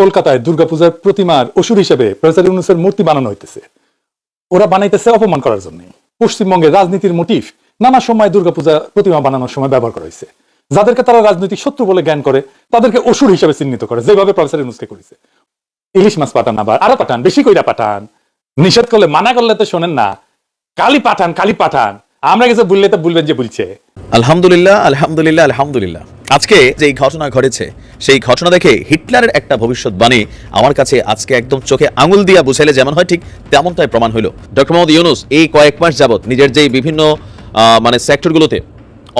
কলকাতায় দুর্গাপূজার প্রতিমার অসুর হিসেবে প্রফেসর ইউনুসের মূর্তি বানানো হইতেছে। ওরা বানাইতেছে অপমান করার জন্য। পশ্চিমবঙ্গের রাজনীতির মোটিভ নানা সময় দুর্গাপূজা প্রতিমা বানানোর সময় ব্যবহার করা হয়েছে যাদেরকে তারা রাজনৈতিক শত্রু বলে জ্ঞান করে, তাদেরকে অসুর হিসেবে চিহ্নিত করে, যেভাবে প্রফেসর ইউনুসকে করেছে। ইলিশ মাছ পাঠান আবার, আরও পাঠান, বেশি কইরা পাঠান। নিষেধ করলে মানা করলে তো শোনেন না। কালি পাঠান কালি পাঠান। আমরা কিছু বললে তো বলবেন যে বলছে। আলহামদুলিল্লাহ আলহামদুলিল্লাহ আলহামদুলিল্লাহ। আজকে যে ঘটনা ঘটেছে, সেই ঘটনা দেখে হিটলারের একটা ভবিষ্যৎবাণী আমার কাছে আজকে একদম চোখে আঙুল দিয়া বুঝাইলে যেমন হয় ঠিক তেমনটাই প্রমাণ হইল। ডক্টর মোহাম্মদ ইউনুস এই কয়েক মাস যাবত নিজের যেই বিভিন্ন মানে সেক্টরগুলোতে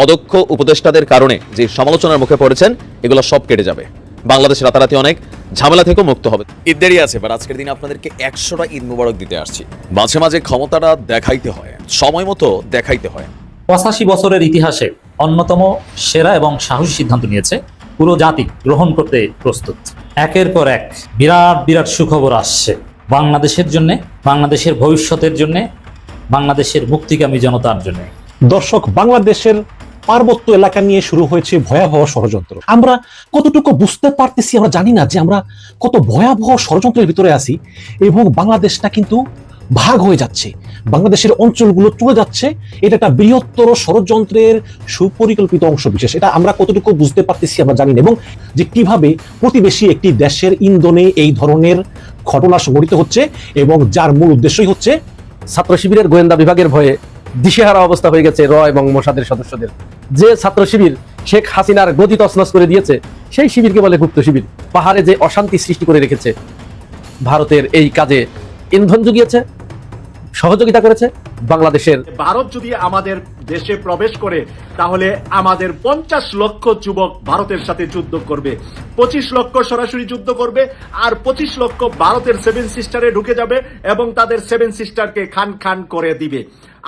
অদক্ষ উপদেষ্টাদের কারণে যে সমালোচনার মুখে পড়েছেন, এগুলো সব কেটে যাবে। বাংলাদেশ রাতারাতি অনেক ঝামেলা থেকেও মুক্ত হবে। ঈদ দেরি আছে বাট আজকের দিনে আপনাদেরকে একশোটা ঈদ মুবারক দিতে আসছি। মাঝে মাঝে ক্ষমতাটা দেখাইতে হয় সময় মতো দেখাইতে হয়। পঁচাশি বছরের ইতিহাসে অন্যতম সেরা এবং সাহসী সিদ্ধান্ত নিয়েছে পুরো জাতি গ্রহণ করতে প্রস্তুত। একের পর এক বিরাট বিরাট সুখবর আসছে। বাংলাদেশের জন্য বাংলাদেশের ভবিষ্যতের জন্য বাংলাদেশের মুক্তিকামী জনতার জন্য। দর্শক বাংলাদেশের পার্বত্য এলাকা নিয়ে শুরু হয়েছে ভয়াবহ ষড়যন্ত্র। আমরা কতটুকু বুঝতে পারতেছি আমরা জানি না যে আমরা কত ভয়াবহ ষড়যন্ত্রের ভিতরে আছি এবং বাংলাদেশটা কিন্তু ভাগ হয়ে যাচ্ছে। বাংলাদেশের অঞ্চলগুলো চলে যাচ্ছে। এটা একটা বৃহত্তর ষড়যন্ত্রের সুপরিকল্পিত অংশ বিশেষ। এটা আমরা কতটুকু বুঝতে পারতেছি আমরা জানি না এবং যে কীভাবে প্রতিবেশী একটি দেশের ইন্ধনে এই ধরনের ঘটনা সংঘটিত হচ্ছে এবং যার মূল উদ্দেশ্যই হচ্ছে ছাত্র শিবিরের গোয়েন্দা বিভাগের ভয়ে দিশেহারা অবস্থা হয়ে গেছে র এবং মোসাদের সদস্যদের। যে ছাত্র শিবির শেখ হাসিনার গতি তসনস করে দিয়েছে, সেই শিবিরকে বলে গুপ্ত শিবির। পাহাড়ে যে অশান্তি সৃষ্টি করে রেখেছে, ভারতের এই কাজে ইন্ধন জুগিয়েছে। সহযোগিতা করেছে বাংলাদেশের ভারত যদি আমাদের দেশে প্রবেশ করে তাহলে আমাদের পঞ্চাশ লক্ষ যুবক ভারতের সাথে যুদ্ধ করবে। পঁচিশ লক্ষ সরাসরি যুদ্ধ করবে আর পঁচিশ লক্ষ ভারতের সেভেন সিস্টারে ঢুকে যাবে এবং তাদের সেভেন সিস্টারকে খান খান করে দিবে।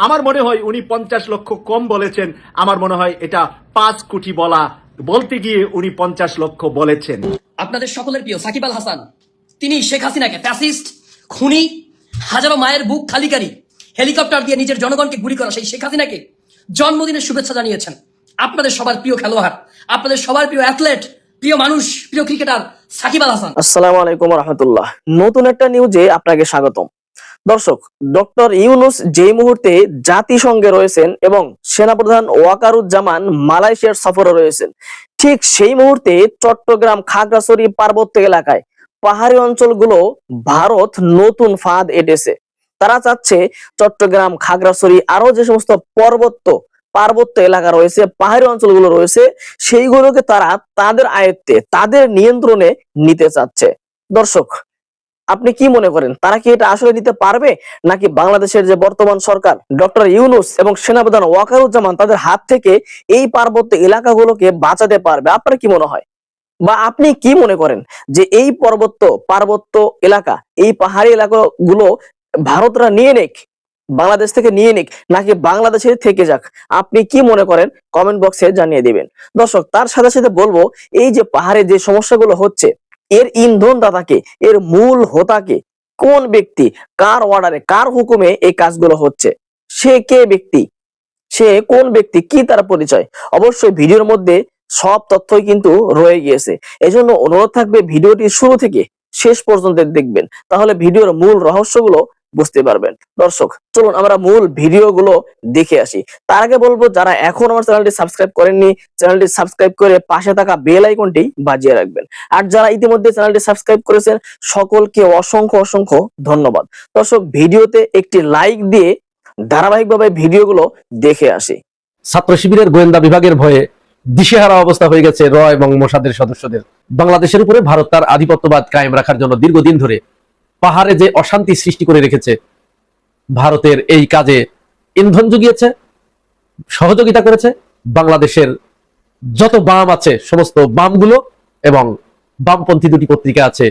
আমার মনে হয় উনি পঞ্চাশ লক্ষ কম বলেছেন। আমার মনে হয় এটা পাঁচ কোটি বলা বলতে গিয়ে উনি পঞ্চাশ লক্ষ বলেছেন। আপনাদের সকলের প্রিয় সাকিব আল হাসান তিনি শেখ হাসিনাকে ফ্যাসিস্ট খুনি হাজারো মায়ের বুক খালিকারি হেলিকপ্টার দিয়ে নিজের জনগণকে গুলি করা সেই শেখ হাসিনাকে জন্মদিনের শুভেচ্ছা জানিয়েছেন। আপনাদের সবার প্রিয় খেলোয়াড়, আপনাদের সবার প্রিয় অ্যাথলেট প্রিয় মানুষ, প্রিয় ক্রিকেটার সাকিব আল হাসান। আসসালামু আলাইকুম রহমতুল্লাহ। নতুন একটা নিউজে আপনাকে স্বাগতম। দর্শক, ডক্টর ইউনুস যেই মুহূর্তে জাতিসংঘে রয়েছেন এবং সেনাপ্রধান ওয়াকারুজ্জামান মালয়েশিয়ার সফরে রয়েছেন, ঠিক সেই মুহূর্তে চট্টগ্রাম খাগড়াছড়ি পার্বত্য এলাকায় পাহাড়ি অঞ্চলগুলো ভারত নতুন ফাঁদ এটেছে। তারা চাচ্ছে চট্টগ্রাম, খাগড়াছড়ি আরও যে সমস্ত পর্বত্য, পার্বত্য এলাকা রয়েছে, পাহাড়ি অঞ্চলগুলো রয়েছে, সেইগুলোকে তারা তাদের আয়ত্তে, তাদের নিয়ন্ত্রণে নিতে চাচ্ছে। দর্শক, আপনি কি মনে করেন, তারা কি এটা আসলে নিতে পারবে? নাকি বাংলাদেশের যে বর্তমান সরকার, ডক্টর ইউনুস এবং সেনাপ্রধান ওয়াকারুজ্জামান তাদের হাত থেকে এই পার্বত্য এলাকাগুলোকে বাঁচাতে পারবে? আপনার কি মনে হয়? বা আপনি কি মনে করেন যে এই পর্বত্য, পার্বত্য এলাকা, এই পাহাড়ি এলাকাগুলো ভারতরা নিয়ে নেক, বাংলাদেশ থেকে নিয়ে নিক, নাকি বাংলাদেশে থেকে যাক? আপনি কি মনে করেন? কমেন্ট বক্সে জানিয়ে দিবেন। দর্শক, তার সাথে সাথে বলব, এই যে পাহাড়ে যে সমস্যাগুলো হচ্ছে, এর ইন্ধনদাতাকে, এর মূল হোতাকে কোন ব্যক্তি কার অর্ডারে কার হুকুমে এই কাজগুলো হচ্ছে? সে কে ব্যক্তি? সে কোন ব্যক্তি? কি তার পরিচয়? অবশ্যই ভিডিওর মধ্যে সব তথ্যই কিন্তু রয়ে গিয়েছে। এজন্য অনুরোধ থাকবে ভিডিওটি শুরু থেকে শেষ পর্যন্ত দেখবেন, তাহলে ভিডিওর মূল রহস্যগুলো বুঝতে পারবেন। দর্শক, চলুন আমরা মূল ভিডিওগুলো দেখে আসি। তার আগে বলব, যারা এখন আমার চ্যানেলটি সাবস্ক্রাইব করেননি, চ্যানেলটি সাবস্ক্রাইব করে পাশে থাকা বেল আইকনটি বাজিয়ে রাখবেন। আর যারা ইতিমধ্যে চ্যানেলটি সাবস্ক্রাইব করেছেন, সকলকে অসংখ্য অসংখ্য ধন্যবাদ। দর্শক, ভিডিওতে একটি লাইক দিয়ে ধারাবাহিকভাবে ভিডিওগুলো দেখে আসি। ছাত্র শিবিরের গোয়েন্দা বিভাগের ভয়ে দিশেহারা অবস্থা হয়ে গেছে র এবং মোসাদের সদস্যদের। বাংলাদেশের উপরে ভারত তার আধিপত্যবাদ কায়েম রাখার জন্য দীর্ঘদিন ধরে পাহাড়ে যে অশান্তি সৃষ্টি করে রেখেছে, ভারতের এই কাজে ইন্ধন জুগিয়েছে, সহযোগিতা করেছে, বাংলাদেশের যত বাম আছে সমস্ত বামগুলো এবং বামপন্থী দুটি পত্রিকা আছে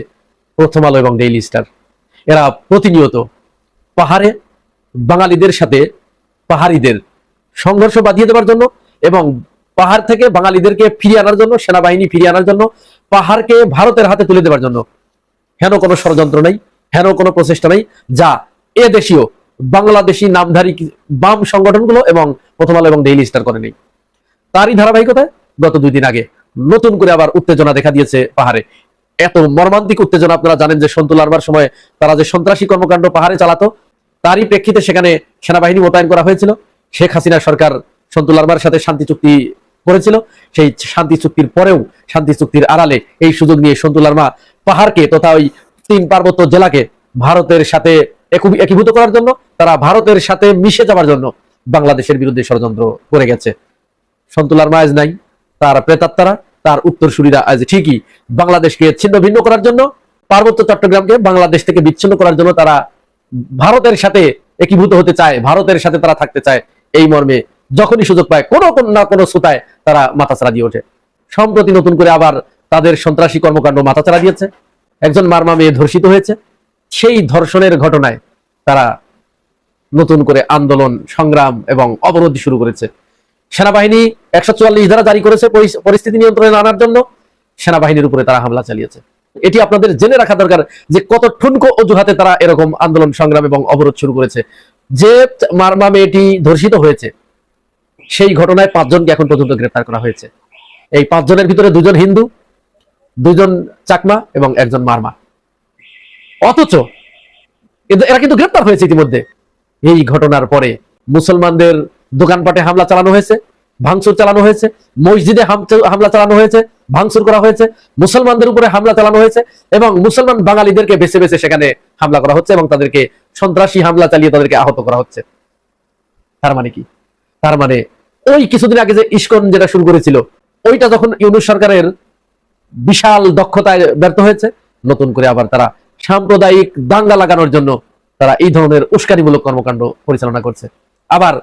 প্রথম আলো এবং ডেইলি স্টার। এরা প্রতিনিয়ত পাহাড়ে বাঙালিদের সাথে পাহাড়িদের সংঘর্ষ বাঁধিয়ে দেওয়ার জন্য এবং পাহাড় থেকে বাঙালিদেরকে ফিরিয়ে আনার জন্য, সেনাবাহিনী ফিরিয়ে আনার জন্য, পাহাড়কে ভারতের হাতে তুলে দেওয়ার জন্য। হেন কোনো ষড়যন্ত্র নেই, হেন কোনো প্রচেষ্টা নেই, যা এ দেশীয় বাংলাদেশি নামধারী বাম সংগঠনগুলো এবং প্রথম আলো এবং ডেইলি স্টার করে নেই। তারই ধারাবাহিকতায় গত দুই দিন আগে নতুন করে আবার উত্তেজনা দেখা দিয়েছে পাহাড়ে। এত মর্মান্তিক উত্তেজনা আপনারা জানেন যে সন্তুল আরবার সময় তারা যে সন্ত্রাসী কর্মকাণ্ড পাহাড়ে চালাতো, তারই প্রেক্ষিতে সেখানে সেনাবাহিনী মোতায়েন করা হয়েছিল। শেখ হাসিনা সরকার সন্তুল আরবার সাথে শান্তি চুক্তি করেছিল। সেই শান্তি চুক্তির পরেও, শান্তি চুক্তির আড়ালে এই সুযোগ নিয়ে সন্তুল আরমা পাহাড়কে তথা ওই তিন পার্বত্য জেলাকে ভারতের সাথে একীভূত করার জন্য, তারা ভারতের সাথে মিশে যাওয়ার জন্য বাংলাদেশের বিরুদ্ধে ষড়যন্ত্র করে গেছে। সন্তুল আরমা আজ নাই, তার প্রেতাত্মারা, তার উত্তরসূরিরা আজ ঠিকই বাংলাদেশকে ছিন্ন ভিন্ন করার জন্য, পার্বত্য চট্টগ্রামকে বাংলাদেশ থেকে বিচ্ছিন্ন করার জন্য তারা ভারতের সাথে একীভূত হতে চায়, ভারতের সাথে তারা থাকতে চায়। এই মর্মে যখনই সুযোগ পায় কোনো না কোনো সুতায় তারা মাথাচাড়া দিয়ে ওঠে। সম্প্রতি নতুন করে আবার তাদের সন্ত্রাসী কর্মকাণ্ড মাথাচাড়া দিয়েছে। একজন মারমা মেয়ে ধর্ষিত হয়েছে। সেই ধর্ষণের ঘটনায় তারা নতুন করে আন্দোলন, সংগ্রাম এবং অবরোধ শুরু করেছে। সেনাবাহিনী একশো চুয়াল্লিশ ধারা জারি করেছে পরিস্থিতি নিয়ন্ত্রণে আনার জন্য। সেনাবাহিনীর উপরে তারা হামলা চালিয়েছে। এটি আপনাদের জেনে রাখা দরকার যে কত ঠুনকো অজুহাতে তারা এরকম আন্দোলন, সংগ্রাম এবং অবরোধ শুরু করেছে। যে মারমা মেয়েটি ধর্ষিত হয়েছে সেই ঘটনায় পাঁচজনকে এখন পর্যন্ত গ্রেফতার করা হয়েছে। এই পাঁচজনের ভিতরে দুজন হিন্দু, দুজন চাকমা এবং একজন মারমা। অথচ এরা কিন্তু গ্রেপ্তার হয়েছে ইতিমধ্যে। এই ঘটনার পরে মুসলমানদের দোকানপাটে হামলা চালানো হয়েছে, ভাঙচুর চালানো হয়েছে, মসজিদে হামলা চালানো হয়েছে, ভাঙচুর করা হয়েছে, মুসলমানদের উপরে হামলা চালানো হয়েছে এবং মুসলমান বাঙালিদেরকে বেছে বেছে সেখানে হামলা করা হচ্ছে এবং তাদেরকে সন্ত্রাসী হামলা চালিয়ে তাদেরকে আহত করা হচ্ছে। তার মানে কি? তার মানে ওই কিছুদিন আগে যে ইস্কন যেটা শুরু করেছিল, ওইটা যখন ইউনুস সরকারের বিশাল দক্ষতায় ব্যর্থ হয়েছে, নতুন করে আবার তারা সাম্প্রদায়িক দাঙ্গা লাগানোর জন্য তারা এই ধরনের উস্কানিমূলক কর্মকাণ্ড পরিচালনা করছে। আবার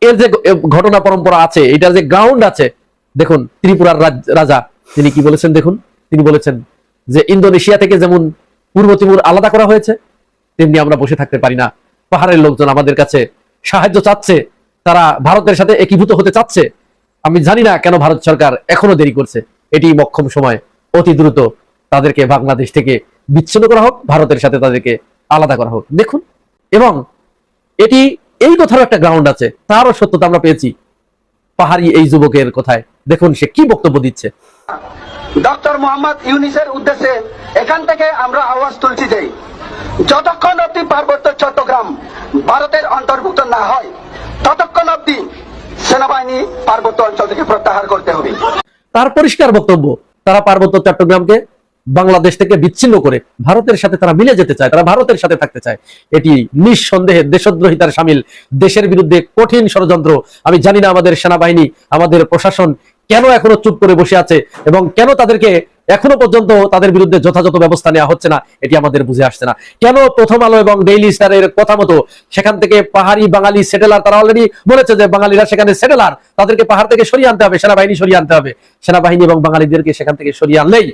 এর যে ঘটনা পরম্পরা আছে, এটার যে গ্রাউন্ড আছে, দেখুন ত্রিপুরার রাজ- তিনি কি বলেছেন দেখুন? তিনি বলেছেন যে ইন্দোনেশিয়া থেকে যেমন পূর্ব তিমুর আলাদা করা হয়েছে, তেমনি আমরা বসে থাকতে পারি না। পাহাড়ের লোকজন আমাদের কাছে সাহায্য চাচ্ছে তারা ভারতের সাথে একীভূত হতে চাচ্ছে? আমি জানি না কেন ভারত সরকার এখনও দেরি করছে। এটি মক্ষম সময়। অতি দ্রুত তাদেরকে বাংলাদেশ থেকে বিচ্ছিন্ন করা হোক, ভারতের সাথে তাদেরকে আলাদা করা হোক। দেখুন, এবং এটি এই কথারও একটা গ্রাউন্ড আছে, তারও সত্যতা আমরা পেয়েছি। পাহাড়ি এই যুবকের কথায়। দেখুন সে কি বক্তব্য দিচ্ছে। ডক্টর মোহাম্মদ ইউনিসের উদ্দেশ্যে এখান থেকে আমরা আওয়াজ তুলছি যে, যতক্ষণ অব্দি পার্বত্য চট্টগ্রাম ভারতের অন্তর্ভুক্ত না হয় ততক্ষণ অব্দি সেনাবাহিনী পার্বত্য অঞ্চল থেকে প্রত্যাহার করতে হবে। তার পরিষ্কার বক্তব্য, তারা পার্বত্য চট্টগ্রামকে বাংলাদেশ থেকে বিচ্ছিন্ন করে ভারতের সাথে তারা মিলে যেতে চায়, তারা ভারতের সাথে থাকতে চায়। এটি নিঃসন্দেহে দেশদ্রোহিতার সামিল। দেশের বিরুদ্ধে কঠিন ষড়যন্ত্র, আমি জানি না আমাদের সেনাবাহিনী, আমাদের প্রশাসন কেন এখনও চুপ করে বসে আছে এবং কেন তাদেরকে এখনও পর্যন্ত তাদের বিরুদ্ধে যথাযথ ব্যবস্থা নেওয়া হচ্ছে না, এটি আমাদের বুঝে আসছে না। কেন প্রথম আলো এবং ডেইলি স্টারের কথা মতো সেখান থেকে পাহাড়ি বাঙালি সেটেলার তারা অলরেডি বলেছে যে বাঙালিরা সেখানে সেটেলার তাদেরকে পাহাড় থেকে সরিয়ে আনতে হবে, সেনাবাহিনী সরিয়ে আনতে হবে। সেনাবাহিনী এবং বাঙালিদেরকে সেখান থেকে সরিয়ে আনলেই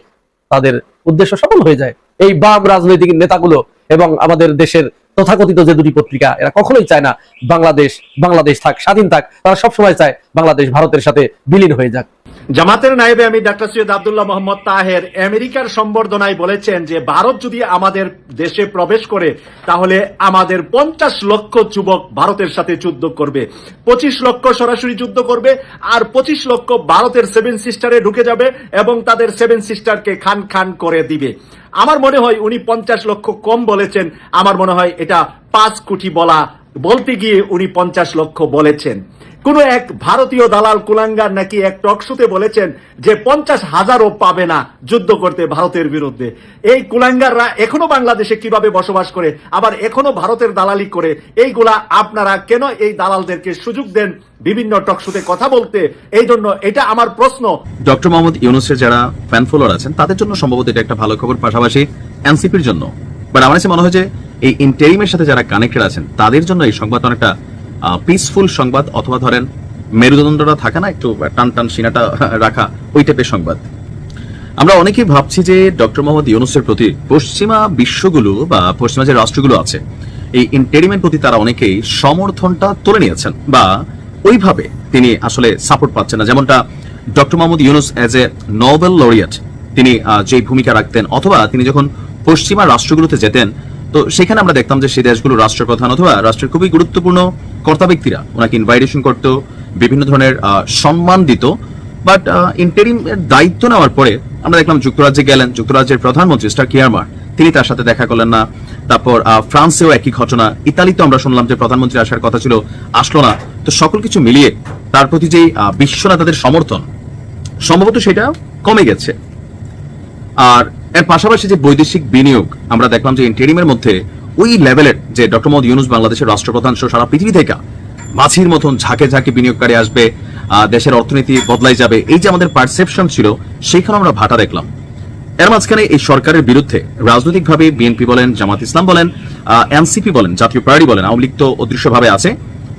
তাদের উদ্দেশ্য সফল হয়ে যায়। এই বাম রাজনৈতিক নেতাগুলো এবং আমাদের দেশের তথাকথিত যে দুটি পত্রিকা, এরা কখনোই চায় না বাংলাদেশ বাংলাদেশ থাক, স্বাধীন থাক। তারা সবসময় চায় বাংলাদেশ ভারতের সাথে বিলীন হয়ে যাক। জামাতের নায়েবে আমি ডাক্তার সৈয়দ আব্দুল্লাহ মোহাম্মদ তাহের আমেরিকার সম্বর্ধনায় বলেছেন যে, ভারত যদি আমাদের দেশে প্রবেশ করে, তাহলে আমাদের পঞ্চাশ লক্ষ যুবক ভারতের সাথে যুদ্ধ করবে। পঁচিশ লক্ষ সরাসরি যুদ্ধ করবে, আর পঁচিশ লক্ষ ভারতের সেভেন সিস্টারে ঢুকে যাবে এবং তাদের সেভেন সিস্টারকে খান খান করে দিবে। আমার মনে হয় উনি পঞ্চাশ লক্ষ কম বলেছেন। আমার মনে হয় এটা পাঁচ কোটি বলা, বলতে গিয়ে উনি পঞ্চাশ লক্ষ বলেছেন। কোন এক ভারতীয় দালাল কুলাঙ্গার নাকি এক টকশোতে বলেছেন যে পঞ্চাশ হাজারও পাবে না যুদ্ধ করতে ভারতের বিরুদ্ধে। এই কুলাঙ্গাররা এখনও বাংলাদেশে কীভাবে বসবাস করে, আবার এখনও ভারতের দালালি করে, এইগুলা আপনারা কেন এই দালালদেরকে সুযোগ দেন বিভিন্ন টকশোতে কথা বলতে? এই জন্য এটা আমার প্রশ্ন। ডক্টর মোহাম্মদ ইউনুসের যারা ফ্যান ফলোয়ার আছেন, তাদের জন্য সম্ভবত এটা একটা ভালো খবর, পাশাপাশি এনসিপির জন্য। বাট আমার কাছে মনে হয় যে এই ইন্টেরিমের সাথে যারা কানেক্টেড আছেন, তাদের জন্য এই সংবাদ অনেকটা পিসফুল সংবাদ অথবা ধরেন মেরুদণ্ডটা থাকে না, একটু টান টান সিনাটা রাখা, ওই টাইপের সংবাদ। আমরা অনেকেই ভাবছি যে ডক্টর মোহাম্মদ ইউনুসের প্রতি পশ্চিমা বিশ্বগুলো বা পশ্চিমা যে রাষ্ট্রগুলো আছে, এই ইন্টেরিমের প্রতি তারা অনেকেই সমর্থনটা তুলে নিয়েছেন বা ওইভাবে তিনি আসলে সাপোর্ট পাচ্ছেন না। যেমনটা doctor Mohammad Yunus as a Nobel laureate তিনি যে ভূমিকা রাখতেন অথবা তিনি যখন পশ্চিমা রাষ্ট্রগুলোতে যেতেন তো সেখানে আমরা দেখতাম যে সেই দেশগুলো রাষ্ট্রপ্রধান অথবা রাষ্ট্রের খুবই গুরুত্বপূর্ণ কর্তা ব্যক্তিরা। ওনাকে ইনভাইটেশন করতো, বিভিন্ন ধরনের সম্মান দিত। বাট ইন্টারিম দায়িত্ব নেওয়ার পরে আমরা দেখলাম যুক্তরাজ্যে গেলেন, যুক্তরাজ্যের প্রধানমন্ত্রী স্টার কিয়ারমার। তিনি তার সাথে দেখা করলেন না। তারপর ফ্রান্সেও একই ঘটনা। ইতালিতে আমরা শুনলাম যে প্রধানমন্ত্রী আসার কথা ছিল, আসলো না। তো সকল কিছু মিলিয়ে তার প্রতি যে বিশ্ব নেতাদের সমর্থন, সম্ভবত সেটা কমে গেছে। আর এর পাশাপাশি যে বৈদেশিক বিনিয়োগ, আমরা দেখলাম যে ইন্টেরিমের মধ্যে ওই লেভেলের যে ডক্টর মোহাম্মদ ইউনুস বাংলাদেশের রাষ্ট্রপ্রধান সহ সারা পৃথিবী থেকে মাছির মতন ঝাঁকে ঝাঁকে বিনিয়োগকারী আসবে দেশের অর্থনীতি বদলাই যাবে। এই যে আমাদের পারসেপশন ছিল, সেইখানে আমরা ভাটা দেখলাম। এর মাঝখানে এই সরকারের বিরুদ্ধে রাজনৈতিকভাবে বিএনপি বলেন, জামাত ইসলাম বলেন এনসিপি বলেন, জাতীয় পার্টি বলেন, আওয়ামী লীগ তো অদৃশ্যভাবে আছে।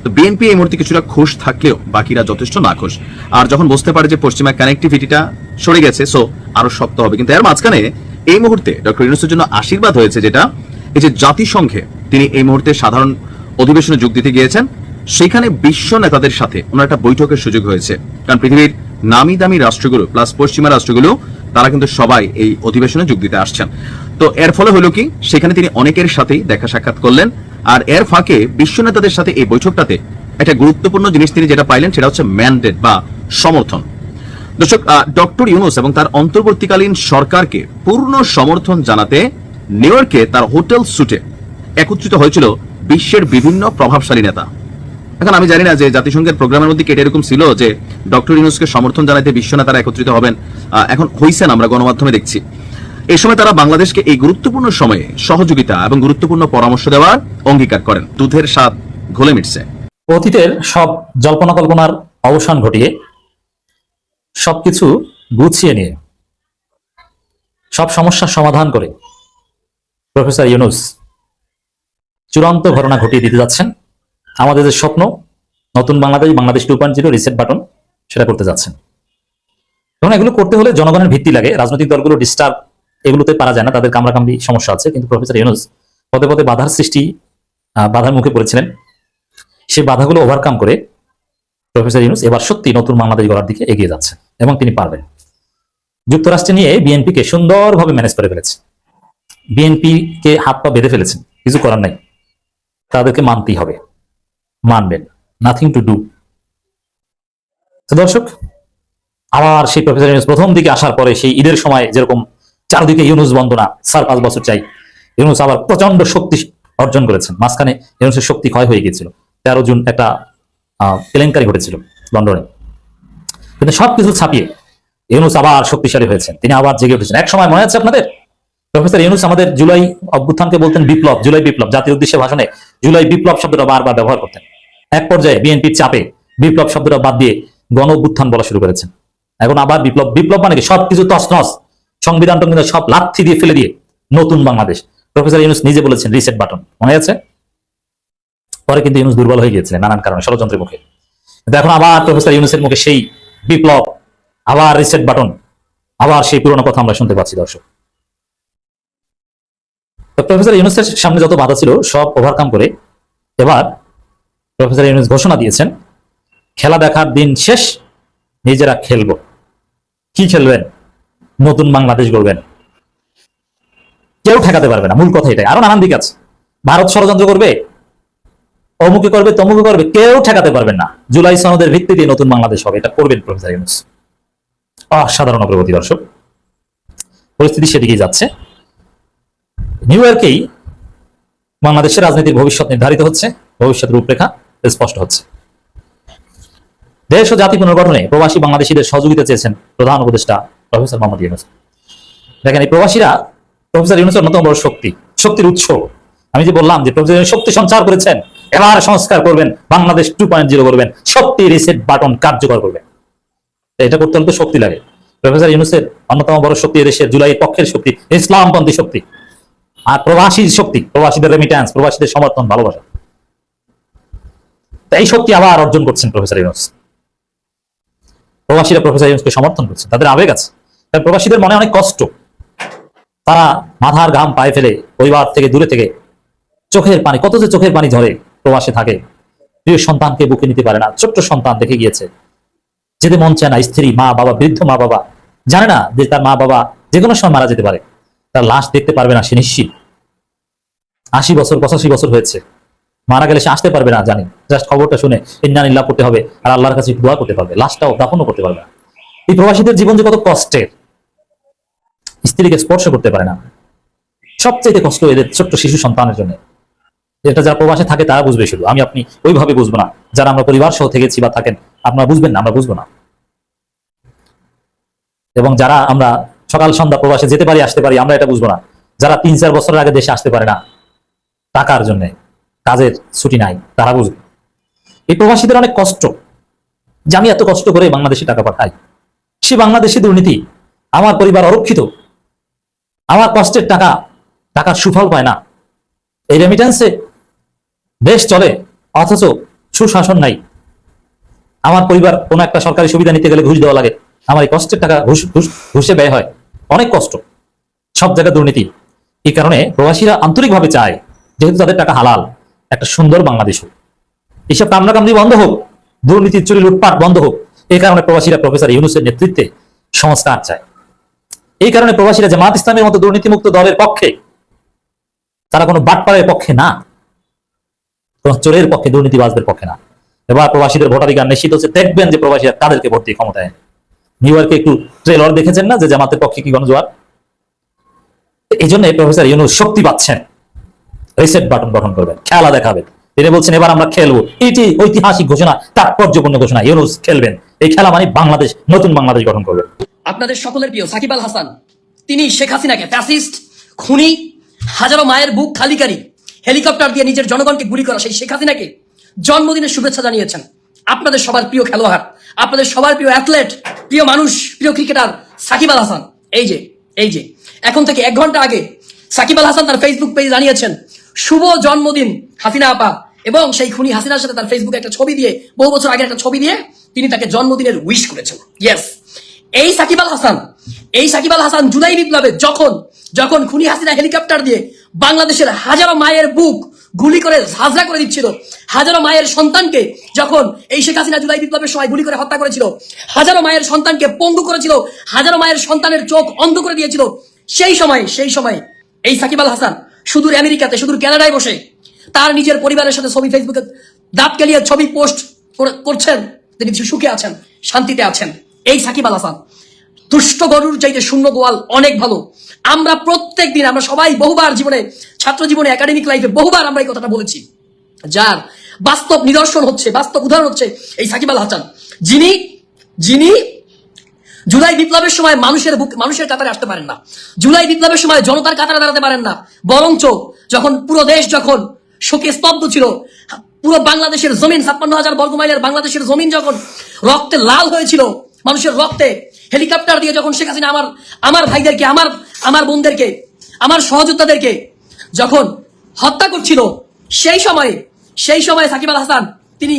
তো বিএনপি এই মুহূর্তে কিছুটা খুশ থাকলেও বাকিরা যথেষ্ট না খুশ আর যখন বুঝতে পারে যে পশ্চিমা কানেক্টিভিটিটা সরে গেছে সো আরও শক্ত হবে। কিন্তু এর মাঝখানে এই মুহূর্তে ডক্টর ইউনুসের জন্য আশীর্বাদ হয়েছে যেটা, এই যে জাতিসংঘে তিনি এই মুহূর্তে সাধারণ অধিবেশনে যোগ দিতে গিয়েছেন, সেখানে বিশ্ব নেতাদের সাথে ওনার একটা বৈঠকের সুযোগ হয়েছে। কারণ পৃথিবীর নামি দামি রাষ্ট্রগুলো প্লাস পশ্চিমা রাষ্ট্রগুলো, তারা কিন্তু সবাই এই অধিবেশনে যোগ দিতে আসছেন। তো এর ফলে হলো কি? সেখানে তিনি অনেকের সাথেই দেখা সাক্ষাৎ করলেন। আর এর ফাঁকে বিশ্ব নেতাদের সাথে এই বৈঠকটাতে একটা গুরুত্বপূর্ণ জিনিস তিনি যেটা পাইলেন, সেটা হচ্ছে ম্যান্ডেট বা সমর্থন। দর্শক ডক্টর ইউনুস এবং তার অন্তর্বর্তীকালীন সরকারকে পূর্ণ সমর্থন জানাতে নিউ ইয়র্কে তার হোটেল সুটে একত্রিত হয়েছিল বিশ্বের বিভিন্ন প্রভাবশালী নেতা। এখন আমি জানি না যে জাতিসংঘের প্রোগ্রামের মধ্যে কেটে এরকম ছিল যে ডক্টর ইউনুসকে সমর্থন জানাতে বিশ্ব নেতারা একত্রিত হবেন। এখন হইছেন, আমরা গণমাধ্যমে দেখছি। এই সময় তারা বাংলাদেশকে এই গুরুত্বপূর্ণ সময়ে সহযোগিতা এবং গুরুত্বপূর্ণ পরামর্শ দেওয়ার অঙ্গীকার করেন। দুধের স্বাদ ঘোলে মিটছে। অতীতের সব জল্পনা কল্পনার অবসান ঘটিয়ে সবকিছু গুছিয়ে নিয়ে, সব সমস্যার সমাধান করে প্রফেসর ইউনুস চূড়ান্ত ঘটনা ঘটিয়ে দিতে যাচ্ছেন। আমাদের যে স্বপ্ন, নতুন Bangladesh Bangladesh two point zero reset button, সেটা করতে যাচ্ছেন। এখন এগুলো করতে হলে জনগণের ভিত্তি লাগে, রাজনৈতিক দলগুলো ডিস্টার্ব এগুলোতে পারা যায় না, তাদের কামড়াকামড়ি সমস্যা আছে, কিন্তু প্রফেসর ইউনুস পদে পদে বাধার সৃষ্টি বাধার মুখে পড়েছিলেন। সেই বাধাগুলো ওভারকাম করে প্রফেসর ইউনুস এবার সত্যি নতুন বাংলাদেশ গড়ার দিকে এগিয়ে যাচ্ছে এবং তিনি পারবেন। যুক্তরাষ্ট্রে নিয়ে বিএনপিকে সুন্দরভাবে ম্যানেজ করে ফেলেছে। বিএনপি কে হাত পা বেঁধে ফেলেছেন কিছু করার নাই। তাদেরকে মানতেই হবে। মানবেন নাথিং টু ডু দর্শক, আবার সেই প্রফেসর ইউনুস প্রথম দিকে আসার পরে সেই ঈদের সময় যেরকম চারদিকে ইউনুস বন্দনা, স্যার পাঁচ বছর চাই। ইউনুস আবার প্রচণ্ড শক্তি অর্জন করেছেন। মাঝখানে ইউনুসের শক্তি ক্ষয় হয়ে গিয়েছিল। তেরো জুন একটা কেলেঙ্কারি ঘটেছিল লন্ডনে। কিন্তু সবকিছু ছাপিয়ে ইউনুস আবার শক্তিশালী হয়েছেন। তিনি আবার জেগে উঠেছেন। এক সময় মনে আছে আপনাদের? প্রফেসর ইউনুস আমাদের জুলাই অভ্যুত্থানকে বলতেন বিপ্লব, জুলাই বিপ্লব জাতির উদ্দেশ্যে ভাষণে জুলাই বিপ্লব শব্দটা বারবার ব্যবহার করতেন। এক পর্যায়ে বিএনপির চাপে বিপ্লব শব্দটা বাদ দিয়ে গণ অভ্যুত্থান বলা শুরু করেছেন। এখন আবার বিপ্লব বিপ্লব মানে কি? সবকিছু তছনছ। সংবিধান টংবিধান সব লাথি দিয়ে ফেলে দিয়ে নতুন বাংলাদেশ। প্রফেসর ইউনুস নিজে বলেছেন রিসেট বাটন মনে আছে? পরে কিন্তু ইউনুস দুর্বল হয়ে গিয়েছিলেন নানান কারণে, ষড়যন্ত্রের মুখে। কিন্তু এখন আবার প্রফেসর ইউনুসের মুখে সেই বিপ্লব, আবার রিসেট বাটন আবার সেই পুরনো কথা আমরা শুনতে পাচ্ছি, দর্শক। প্রফেসর ইউনুসের সামনে যত বাধা ছিল, সব ওভারকাম করে এবার প্রফেসর ইউনুস ঘোষণা দিয়েছেন, খেলা দেখার দিন শেষ, নিজেরা খেলব। কি খেলবেন? নতুন বাংলাদেশ গড়বেন। কেউ ঠেকাতে পারবে না, মূল কথা এটাই। আরও নানান দিক আছে। ভারত ষড়যন্ত্র করবে, অমুকে করবে, তমুকে করবে, কেউ ঠেকাতে পারবেন না। জুলাই সনদের ভিত্তিতে নতুন বাংলাদেশ হবে, এটা করবেন প্রফেসর ইউনুস। অসাধারণ অগ্রগতি, দর্শক। পরিস্থিতি সেদিকেই যাচ্ছে। নিউ ইয়র্কেই বাংলাদেশের রাজনীতির ভবিষ্যৎ নির্ধারিত হচ্ছে, ভবিষ্যৎ রূপরেখা স্পষ্ট হচ্ছে। দেশ ও জাতি পুনর্গঠনে প্রবাসী বাংলাদেশিদের সহযোগিতা চেয়েছেন প্রধান উপদেষ্টা প্রফেসর মোহাম্মদ ইউনুস দেখেন, এই প্রবাসীরা প্রফেসর ইউনুসের অন্যতম বড় শক্তি, শক্তির উৎস। আমি যে বললাম যে প্রফেসর শক্তি সঞ্চার করেছেন, এবার সংস্কার করবেন, বাংলাদেশ টু পয়েন্ট জিরো করবেন, শক্তি রিসেট বাটন কার্যকর করবেন। এটা করতে হলে তো শক্তি লাগে। প্রফেসর ইউনুসের অন্যতম বড় শক্তি দেশের জুলাই পক্ষের শক্তি, ইসলামপন্থী শক্তি। আর প্রবাসী শক্তি, প্রবাসীদের রেমিট্যান্স প্রবাসীদের সমর্থন, ভালোবাসা। এই শক্তি আবার অর্জন করছেন প্রফেসর ইউনুস প্রবাসীরা প্রফেসর ইউনুসকে সমর্থন করছে তাদের আবেগ আছে। প্রবাসীদের মনে অনেক কষ্ট। তারা মাথার ঘাম পায়ে ফেলে পরিবার থেকে দূরে থেকে চোখের পানি, কত যে চোখের পানি ঝরে প্রবাসে থাকে। প্রিয় সন্তানকে বুকে নিতে পারে না, ছোট্ট সন্তান দেখে গিয়েছে। যেতে মন চায় না, স্ত্রী, মা, বাবা, বৃদ্ধ মা, বাবা। জানে না যে তার মা, বাবা যে কোনো সময় মারা যেতে পারে। তার লাশ দেখতে পারবে না সে নিশ্চিত। আশি বছর, পঁচাশি বছর হয়েছে। মারা গেলে সে আসতে পারবে না, জানি। জাস্ট খবরটা শুনে ইন্নানিল্লাহ করতে হবে, আর আল্লাহর কাছে দোয়া করতে পারবে লাশটাও দাফনও করতে পারবে না। এই প্রবাসীদের জীবন যে কত কষ্টের। স্ত্রীকে স্পর্শ করতে পারে না। সবচেয়ে কষ্ট এদের ছোট্ট শিশু সন্তানের জন্য। এটা যারা প্রবাসে থাকে তারা বুঝবে শুধু। আমি আপনি ওইভাবে বুঝব না। যারা আমরা পরিবার সহ থেকেছি বা থাকেন, আপনারা বুঝবেন না, আমরা বুঝব না। এবং যারা আমরা সকাল, সন্ধ্যা প্রবাসে যেতে পারি, আসতে পারি, আমরা এটা বুঝব না। যারা তিন, চার বছরের আগে দেশে আসতে পারে না, টাকার জন্য, কাজের ছুটি নাই, তারা বুঝবে। এই প্রবাসীদের অনেক কষ্ট। যে আমি এত কষ্ট করে বাংলাদেশে টাকা পাঠাই। সে বাংলাদেশে দুর্নীতি, আমার পরিবার অরক্ষিত। আমার কষ্টের টাকা, টাকার সুফল পায় না। এই রেমিটেন্সে দেশ চলে, অথচ সুশাসন নাই। আমার পরিবার কোনো একটা সরকারি সুবিধা নিতে গেলে ঘুষ দেওয়া লাগে। আমার এই কষ্টের টাকা ঘুষ, ঘুষ- ঘুষে ব্যয় হয়। অনেক কষ্ট। সব জায়গায় দুর্নীতি। এই কারণে প্রবাসীরা আন্তরিকভাবে চায়, যেহেতু তাদের টাকা হালাল, একটা সুন্দর বাংলাদেশ হোক। এইসব কামনা কামড়ি বন্ধ হোক, দুর্নীতির চুরি লুটপাট বন্ধ হোক এই কারণে প্রবাসীরা প্রফেসর ইউনুসের নেতৃত্বে সংস্কার চায়। এই কারণে প্রবাসীরা জামাত ইসলামের মতো দুর্নীতিমুক্ত দলের পক্ষে, তারা কোনো বাটপাড়ের পক্ষে না, কোন চোরের পক্ষে, দুর্নীতিবাজদের পক্ষে না। এবার প্রবাসীদের ভোটাধিকার নিশ্চিত হচ্ছে, দেখবেন যে প্রবাসীরা তাদেরকে ভোট দিয়ে ক্ষমতায় নিউ ইয়র্কে একটু ট্রেলর দেখেছেন না যে জামাতের পক্ষে কি গণজোয়ার এই জন্য প্রফেসর ইউনুস শক্তি পাচ্ছেন। রিসেট বাটন গঠন করবেন, খেলা দেখাবেন। তিনি বলছেন, এবার আমরা খেলব। এটি ঐতিহাসিক ঘোষণা, তাৎপর্যপূর্ণ ঘোষণা। ইউনুস খেলবেন। এই খেলা মানে বাংলাদেশ, নতুন বাংলাদেশ গঠন করবেন। আপনাদের সকলের প্রিয় সাকিব আল হাসান, তিনি শেখ হাসিনাকে ফ্যাসিস্ট খুনি, হাজারো মায়ের বুক খালিকারি হেলিকপ্টার দিয়ে নিজের জনগণকে গুলি করা সেই শেখ হাসিনাকে জন্মদিনের শুভেচ্ছা জানিয়েছেন। আপনাদের সবার প্রিয় খেলোয়াড়, আপনাদের সবার প্রিয় অ্যাথলেট প্রিয় মানুষ, প্রিয় ক্রিকেটার সাকিব আল হাসান। এই যে এই যে, এখন থেকে এক ঘণ্টা আগে সাকিব আল হাসান তার ফেসবুক পেজ জানিয়েছেন, শুভ জন্মদিন, হাসিনা আপা। এবং সেই খুনি হাসিনার সাথে তার ফেসবুকে একটা ছবি দিয়ে, বহু বছর আগে একটা ছবি দিয়ে তিনি তাকে জন্মদিনের উইশ করেছেন। ইয়েস এই সাকিব আল হাসান, এই সাকিব আল হাসান জুলাই বিপ্লবে যখন যখন খুনি হাসিনা হেলিকপ্টার দিয়ে বাংলাদেশের হাজারো মায়ের বুক গুলি করে হাজরা করে দিচ্ছিল, হাজারো মায়ের সন্তানকে যখন এই শেখ হাসিনা জুলাই বিপ্লবের সময় গুলি করে হত্যা করেছিল, হাজারো মায়ের সন্তানকে পঙ্গু করেছিল, হাজারো মায়ের সন্তানের চোখ অন্ধ করে দিয়েছিল, সেই সময় সেই সময় এই সাকিব আল হাসান সুদূর আমেরিকাতে, সুদূর কানাডায় বসে তার নিজের পরিবারের সাথে ছবি ফেসবুকে দাঁত কেলিয়ে ছবি পোস্ট করে- করছেন, তিনি সুখে আছেন, শান্তিতে আছেন। এই সাকিব আল হাসান, দুষ্ট গরুর চাইতে শূন্য গোয়াল অনেক ভালো। আমরা প্রত্যেক দিন, আমরা সবাই বহুবার জীবনে, ছাত্র জীবনে একাডেমিক লাইফে বহুবার আমরা এই কথাটা বলেছি। যার বাস্তব নিদর্শন হচ্ছে, বাস্তব উদাহরণ হচ্ছে এই সাকিব আল হাসান। যিনি যিনি জুলাই বিপ্লবের সময় মানুষের বুক, মানুষের কাতারে আসতে পারেন না। জুলাই বিপ্লবের সময় জনতার কাতারে দাঁড়াতে পারেন না। বরঞ্চ যখন পুরো দেশ যখন শোকে স্তব্ধ ছিল, পুরো বাংলাদেশের জমিন ছাপ্পান্ন হাজার বর্গ মাইলের বাংলাদেশের জমিন যখন রক্তে লাল হয়েছিল মানুষের রক্তে হেলিকপ্টার দিয়ে যখন শেখ হাসিনা আমার আমার ভাইদেরকে, আমার আমার বোনদেরকে, আমার সহযোদ্ধাদেরকে যখন হত্যা করছিল, সেই সময়ে, সেই সময় সাকিব আল হাসান তিনি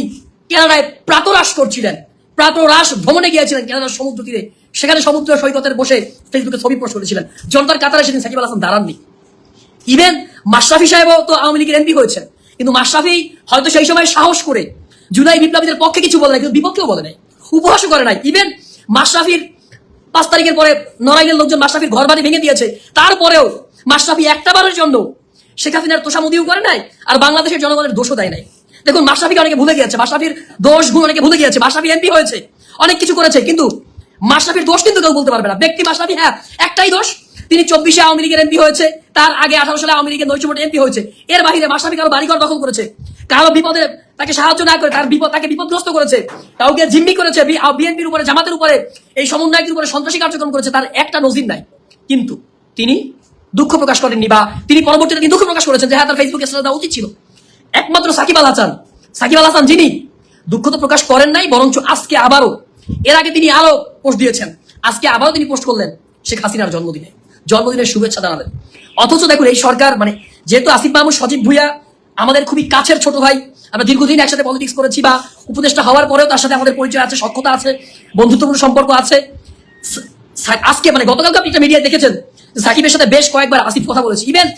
কেনাডায় প্রাতরাস করছিলেন। প্রাতরাস ভ্রমণে গিয়েছিলেন কেনাডার সমুদ্র তীরে। সেখানে সমুদ্র সৈকতের বসে ফেসবুকে ছবি পোস্ট করেছিলেন। জনতার কাতারে সেদিন সাকিব আল হাসান দাঁড়াননি। ইভেন মাশরাফি সাহেবও তো আওয়ামী লীগের এমপি হয়েছেন। কিন্তু মাশরাফি হয়তো সেই সময় সাহস করে জুলাই বিপ্লবীদের পক্ষে কিছু বলে নাই, কিন্তু বিপক্ষেও বলে নাই। উপহাসও করে নাই। ইভেন মাশরাফির পাঁচ তারিখের পরে নড়াইলের লোকজন মাশরাফির ঘর বাড়ি ভেঙে দিয়েছে। তারপরেও মাশরাফি একটা বারের জন্য শেখ হাসিনার তোষামদিও করে নাই আর বাংলাদেশের জনগণের দোষও দেয় নাই। দেখুন, মাশরাফিকে অনেকে ভুলে গিয়েছে, মাশরাফির দোষ গুণ অনেকে ভুলে গিয়েছে, মাশরাফি এমপি হয়েছে, অনেক কিছু করেছে, কিন্তু মাশরাফির দোষ কিন্তু কেউ বলতে পারবে না। ব্যক্তি মাশরাফি হ্যাঁ একটাই দোষ, তিনি চব্বিশে আওয়ামী লীগের এমপি হয়েছে, তার আগে আঠারো সালে আওয়ামী লীগের নৈশ এমপি হয়েছে। এর বাহিরে মাশরাফি কারও বাড়িঘর দখল করেছে। কারও বিপদে তাকে সাহায্য না করে, তার বিপদ তাকে বিপদগ্রস্ত করেছে, কাউকে জিম্মি করেছে বিএনপির উপরে, জামাতের উপরে, এই সমন্বয়কের উপরে সন্ত্রাসী কার্যক্রম করেছে, তার একটা নজির নাই। কিন্তু তিনি দুঃখ প্রকাশ করেননি বা তিনি পরবর্তীতে তিনি দুঃখ প্রকাশ করেছেন যে হ্যাঁ তার ফেসবুকে স্ট্যাটাস দেওয়া উচিত ছিল। একমাত্র সাকিব আল হাসান, সাকিব আল হাসান যিনি, দুঃখ তো প্রকাশ করেন নাই, বরঞ্চ আজকে আবারও, এর আগে তিনি আরও পোস্ট দিয়েছেন, আজকে আবারও তিনি পোস্ট করলেন শেখ হাসিনার জন্মদিনে। জন্মদিনের শুভেচ্ছা জানালেন অথচ দেখুন, এই সরকার মানে যেহেতু আসিফ মাহমুদ সজীব ভুইয়া আমাদের খুবই কাছের ছোট ভাই। আমরা দীর্ঘদিন একসাথে পলিটিক্স করেছি বা উপদেষ্টা হওয়ার পরেও তার সাথে আমাদের পরিচয় আছে সক্ষতা আছে, বন্ধুত্বপূর্ণ সম্পর্ক আছে। আজকে মানে গতকালকে আপনি একটা মিডিয়ায় দেখেছেন, সাকিবের সাথে বেশ কয়েকবার আসিফ কথা বলেছে। ইভেন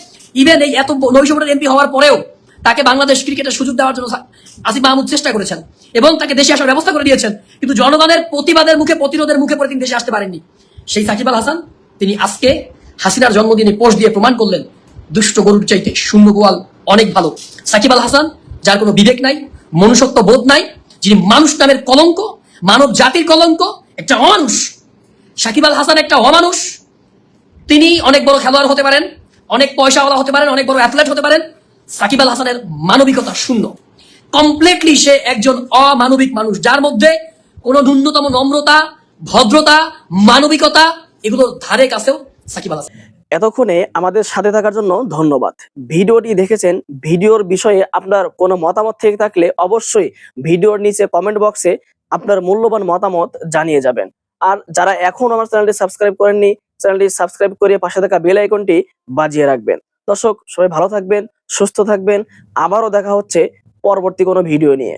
ইভেন এই এত নৈশ ভোটের এমপি হওয়ার পরেও তাকে বাংলাদেশ ক্রিকেটের সুযোগ দেওয়ার জন্য আসিফ মাহমুদ চেষ্টা করেছেন এবং তাকে দেশে আসার ব্যবস্থা করে দিয়েছেন। কিন্তু জনগণের প্রতিবাদের মুখে, প্রতিরোধের মুখে পরে তিনি দেশে আসতে পারেননি। সেই সাকিব আল হাসান, তিনি আজকে হাসিনার জন্মদিনে পোস্ট দিয়ে প্রমাণ করলেন, দুষ্ট গরুর চাইতে শূন্য গোয়াল অনেক ভালো। সাকিব আল হাসান, যার কোনো বিবেক নাই, মনুষ্যত্ব বোধ নাই, যিনি মানুষ নামের কলঙ্ক, মানব জাতির কলঙ্ক, একটা অমানুষ। সাকিব আল হাসান একটা অমানুষ। তিনি অনেক বড় খেলোয়াড় হতে পারেন, অনেক পয়সাওয়ালা হতে পারেন, অনেক বড় অ্যাথলেট হতে পারেন। সাকিব আল হাসানের মানবিকতা শূন্য। কমপ্লিটলি সে একজন অমানবিক মানুষ, যার মধ্যে কোনো ন্যূনতম নম্রতা, ভদ্রতা, মানবিকতা, এগুলোর ধারে কাছেও সাকিব আল হাসান। এতক্ষণে আমাদের সাথে থাকার জন্য ধন্যবাদ। ভিডিওটি দেখেছেন, ভিডিওর বিষয়ে আপনার কোনো মতামত থেকে থাকলে অবশ্যই ভিডিওর নিচে কমেন্ট বক্সে আপনার মূল্যবান মতামত জানিয়ে যাবেন। আর যারা এখন আমার চ্যানেলটি সাবস্ক্রাইব করেননি, চ্যানেলটি সাবস্ক্রাইব করে পাশে থাকা বেল আইকনটি বাজিয়ে রাখবেন। দর্শক, সবাই ভালো থাকবেন, সুস্থ থাকবেন। আবারও দেখা হচ্ছে পরবর্তী কোনো ভিডিও নিয়ে।